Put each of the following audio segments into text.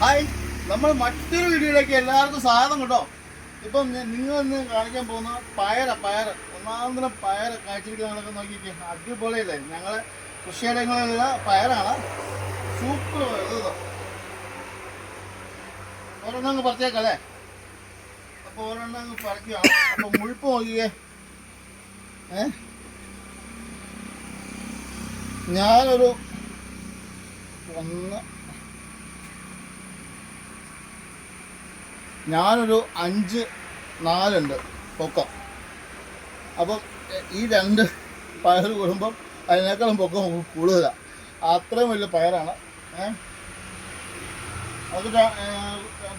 Hi. നമ്മൾ മറ്റൊരു വീഡിയോയിലേക്ക് എല്ലാവർക്കും സ്വാഗതം കേട്ടോ. ഇപ്പം നിങ്ങൾ ഇന്ന് കാണിക്കാൻ പോകുന്ന പയറ പയർ ഒന്നാന്തരം പയർ കാഴ്ചവെക്കുന്നതൊക്കെ നോക്കിക്കേ. അടിപൊളിയല്ലേ? ഞങ്ങൾ കൃഷിയിടങ്ങളിലുള്ള പയറാണ്. സൂപ്പർ ഒരെണ്ണം അങ്ങ് പറിച്ചേക്കല്ലേ അപ്പോൾ ഒരെണ്ണം അങ്ങ് പറിക്കുകയാണ്. അപ്പോൾ മുഴുപ്പ് നോക്കിയേ ഏ? ഞാനൊരു ഒന്ന് ഞാനൊരു അഞ്ച് നാലുണ്ട്. പൊക്കം. അപ്പം ഈ രണ്ട് പയർ കൂടുമ്പം അതിനേക്കാളും പൊക്കം കൂടുതലാണ് അത്രയും വലിയ പയറാണ്. ഏഹ് അത്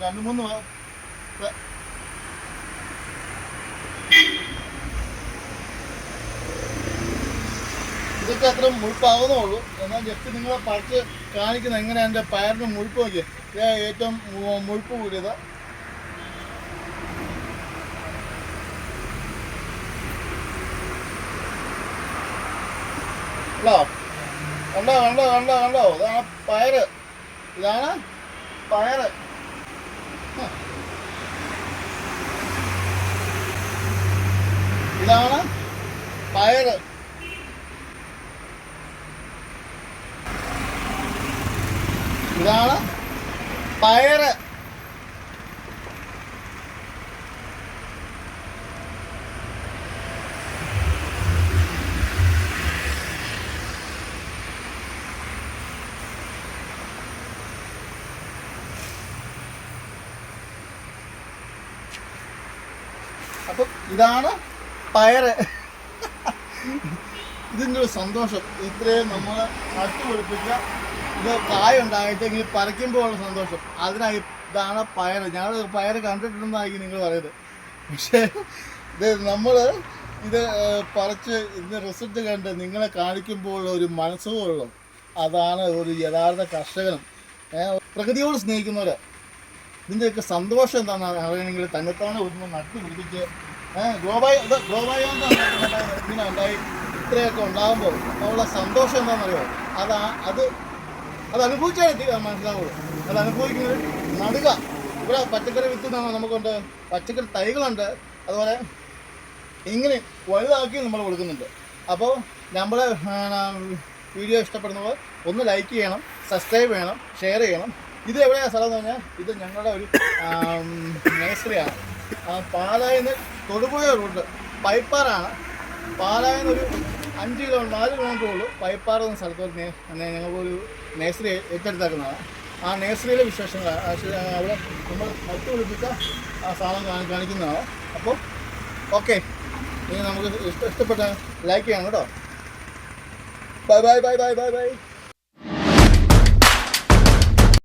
രണ്ട് മൂന്ന് ഇതൊക്കെ അത്ര മുഴുപ്പാവുന്നേ ഉള്ളൂ. എന്നാൽ ജസ്റ്റ് നിങ്ങളെ പറിച്ച് കാണിക്കുന്ന എങ്ങനെയാണ് എന്റെ പയറിന് മുഴുപ്പ് നോക്കിയത് ഏറ്റവും മുഴുപ്പ് കൂടിയത്. കണ്ടോ കണ്ടോ കണ്ടോ കണ്ടോ കണ്ടോ ഇതാണ് പയറ്. ഇതാണ് പയറ്. ഇതാണ് പയറ്. ഇതാണ് പയറ്. അപ്പം ഇതാണ് പയറ്. ഇതിന്റെ ഒരു സന്തോഷം. ഇത്രയും നമ്മൾ നട്ടുപിടിപ്പിച്ച ഇത് കായുണ്ടായിട്ട് ഇങ്ങനെ പറിക്കുമ്പോൾ ഉള്ള സന്തോഷം. അതിനായി ഇതാണ് പയറ്. ഞങ്ങൾ പയറ് കണ്ടിട്ടുണ്ടെന്നായിരിക്കും നിങ്ങൾ പറയുന്നത്. പക്ഷേ ഇത് നമ്മൾ ഇത് പറിച്ച് ഇതിന്റെ റിസൾട്ട് കണ്ട് നിങ്ങളെ കാണിക്കുമ്പോൾ ഒരു മനസ്സുകൊള്ളും. അതാണ് ഒരു യഥാർത്ഥ കർഷകനും. പ്രകൃതിയോട് സ്നേഹിക്കുന്നവർ ഇതിന്റെയൊക്കെ സന്തോഷം എന്താണെന്ന് അറിയണമെങ്കിൽ തന്നെത്താണ് ഒന്ന് നട്ടു ഇത്രയൊക്കെ ഉണ്ടാകുമ്പോൾ ഉള്ള സന്തോഷം എന്താണെന്നറിയോ? അതാ അത് അത് അനുഭവിച്ചാൽ മനസ്സിലാവുള്ളൂ. അത് അനുഭവിക്കുന്നത് നടുക. ഇവിടെ പച്ചക്കറി വിത്ത് നമുക്കുണ്ട് പച്ചക്കറി തൈകളുണ്ട്. അതുപോലെ ഇങ്ങനെ വലുതാക്കി നമ്മൾ കൊടുക്കുന്നുണ്ട്. അപ്പോൾ നമ്മുടെ വീഡിയോ ഇഷ്ടപ്പെടുന്നവർ ഒന്ന് ലൈക്ക് ചെയ്യണം സബ്സ്ക്രൈബ് ചെയ്യണം ഷെയർ ചെയ്യണം. ഇത് എവിടെയാണ് സ്ഥലം എന്ന് പറഞ്ഞാൽ ഇത് ഞങ്ങളുടെ ഒരു നേഴ്സറിയാണ്. പാലായിന്ന് തൊടുപുഴ റൂട്ട് പൈപ്പാറാണ് പാലായിന്ന് ഒരു അഞ്ച് കിലോ നാല് കിലോമീറ്റർ ഉള്ളൂ. പൈപ്പാറ എന്ന സ്ഥലത്ത് ഞങ്ങൾക്കൊരു നേഴ്സറി ഏറ്റെടുത്തേക്കുന്നതാണ്. ആ നേഴ്സറിയിലെ വിശേഷങ്ങൾ അവിടെ നമ്മൾ നട്ടുപിടിപ്പിച്ച ആ സാധനം കാണി- കാണിക്കുന്നതാണ്. അപ്പോൾ ഓക്കെ. ഇനി നമുക്ക് ഇഷ്ടപ്പെട്ട ലൈക്ക് ചെയ്യണം കേട്ടോ. Bye bye bye bye bye bye